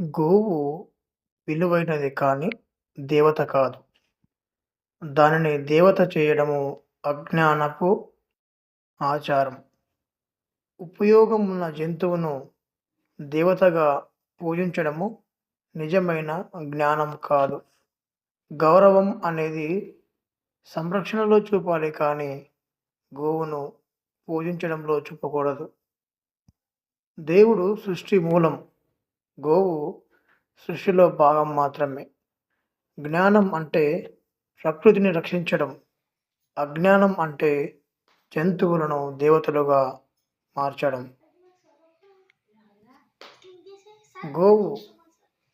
గోవు విలువైనది కానీ దేవత కాదు. దానిని దేవత చేయడము అజ్ఞానపు ఆచారం. ఉపయోగం ఉన్న జంతువును దేవతగా పూజించడము నిజమైన జ్ఞానం కాదు. గౌరవం అనేది సంరక్షణలో చూపాలి కానీ గోవును పూజించడంలో చూపకూడదు. దేవుడు సృష్టి మూలం. గోవు సృష్టిలో భాగం మాత్రమే. జ్ఞానం అంటే ప్రకృతిని రక్షించడం. అజ్ఞానం అంటే జంతువులను దేవతలుగా మార్చడం. గోవు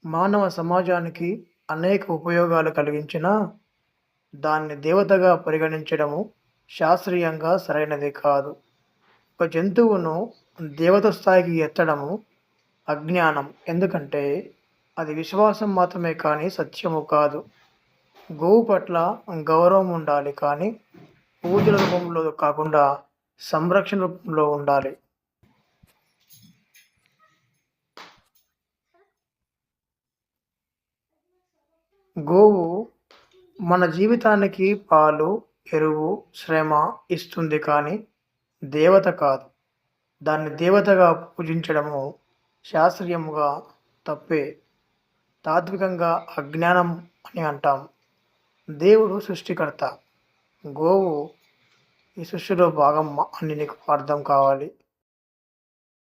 మానవ సమాజానికి అనేక ఉపయోగాలు కలిగించినా దాన్ని దేవతగా పరిగణించడము శాస్త్రీయంగా సరైనది కాదు. ఒక జంతువును దేవత స్థాయికి ఎత్తడము అజ్ఞానం. ఎందుకంటే అది విశ్వాసం మాత్రమే కానీ సత్యము కాదు. గోవు పట్ల గౌరవం ఉండాలి కానీ పూజల రూపంలో కాకుండా సంరక్షణ రూపంలో ఉండాలి. గోవు మన జీవితానికి పాలు, ఎరువు, శ్రమ ఇస్తుంది కానీ దేవత కాదు. దాన్ని దేవతగా పూజించడము శాస్త్రీయముగా తప్పే. తాత్వికంగా అజ్ఞానం అని అంటాం. దేవుడు సృష్టికర్త. గోవు ఈ సృష్టిలో భాగం అని నీకు అర్థం కావాలి.